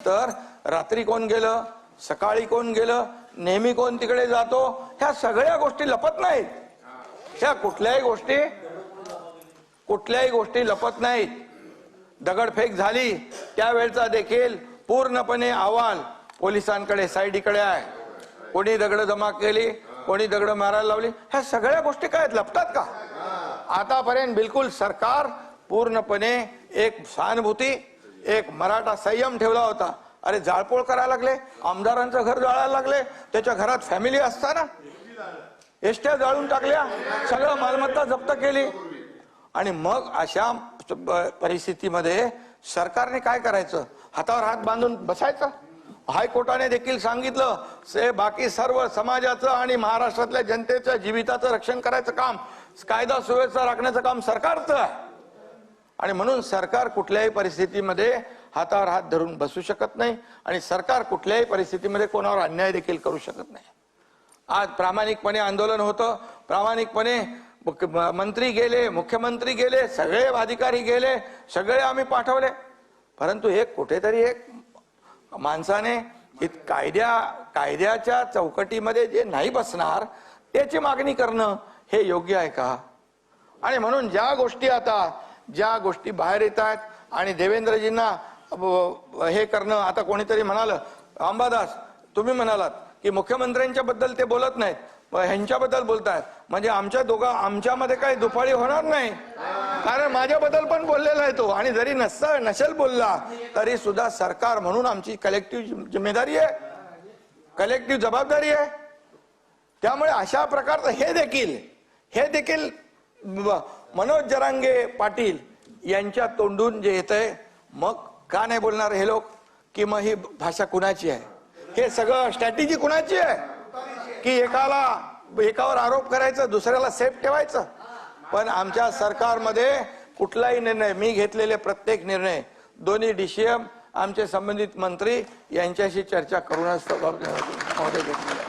तर रात्री कोण गेलं? सकाळी कोण गेलं? नेहमी कोण तिकडे जातो? ह्या सगळ्या गोष्टी लपत नाहीत. ह्या कुठल्याही गोष्टी कुठल्याही गोष्टी लपत नाहीत. दगडफेक झाली त्यावेळचा देखील पूर्णपणे अहवाल पोलिसांकडे साईडीकडे आहे. कोणी दगड जमा केली कोणी दगड मारायला लावली ह्या सगळ्या गोष्टी काय आहेत? लपतात का? आतापर्यंत बिलकुल सरकार पूर्णपणे एक सहानुभूती एक मराठा संयम ठेवला होता. अरे जाळपोळ करायला लागले आमदारांचं घर जाळायला लागले त्याच्या घरात फॅमिली असताना. एसट्या जाळून टाकल्या सगळं मालमत्ता जप्त केली. आणि मग अशा प- परिस्थितीमध्ये सरकारने काय करायचं? हातावर हात बांधून बसायचं? हायकोर्टाने देखील सांगितलं से बाकी सर्व समाजाचं आणि महाराष्ट्रातल्या जनतेच्या जीविताचं रक्षण करायचं काम. कायदा सुव्यवस्था राखण्याचं काम सरकारचं आहे. आणि म्हणून सरकार कुठल्याही परिस्थितीमध्ये हातावर हात धरून बसू शकत नाही आणि सरकार कुठल्याही परिस्थितीमध्ये कोणावर अन्याय देखील करू शकत नाही. आज प्रामाणिकपणे आंदोलन होतं. प्रामाणिकपणे मंत्री गेले मुख्यमंत्री गेले सगळे अधिकारी गेले सगळे आम्ही पाठवले. परंतु हे कुठेतरी एक माणसाने कायद्या कायद्याच्या चौकटीमध्ये जे नाही बसणार त्याची मागणी करणं हे योग्य आहे का? आणि म्हणून ज्या गोष्टी आता ज्या गोष्टी बाहेर येत आहेत आणि देवेंद्रजींना हे करणं आता कोणीतरी म्हणालं अंबादास तुम्ही म्हणालात की मुख्यमंत्र्यांच्या बद्दल ते बोलत नाहीत. ह्यांच्याबद्दल बोलतायत. म्हणजे आमच्या दोघा आमच्यामध्ये काही दुफाळी होणार नाही. कारण माझ्याबद्दल पण बोललेला आहे तो. आणि जरी नस नसेल बोलला तरी सुद्धा सरकार म्हणून आमची कलेक्टिव्ह जिम्मेदारी आहे. कलेक्टिव्ह जबाबदारी आहे. त्यामुळे अशा प्रकारचं हे देखील हे देखील मनोज जरांगे पाटील यांच्या तोंडून जे येत आहे मग का नाही बोलणार हे लोक? की मग ही भाषा कुणाची आहे? हे सगळं स्ट्रॅटेजी कुणाची आहे? की एकाला एकावर आरोप करायचं दुसऱ्याला सेफ ठेवायचं? पण आमच्या सरकारमध्ये कुठलाही निर्णय मी घेतलेले प्रत्येक निर्णय दोन्ही डीसीएम आमचे संबंधित मंत्री यांच्याशी चर्चा करूनच तो घेतलेला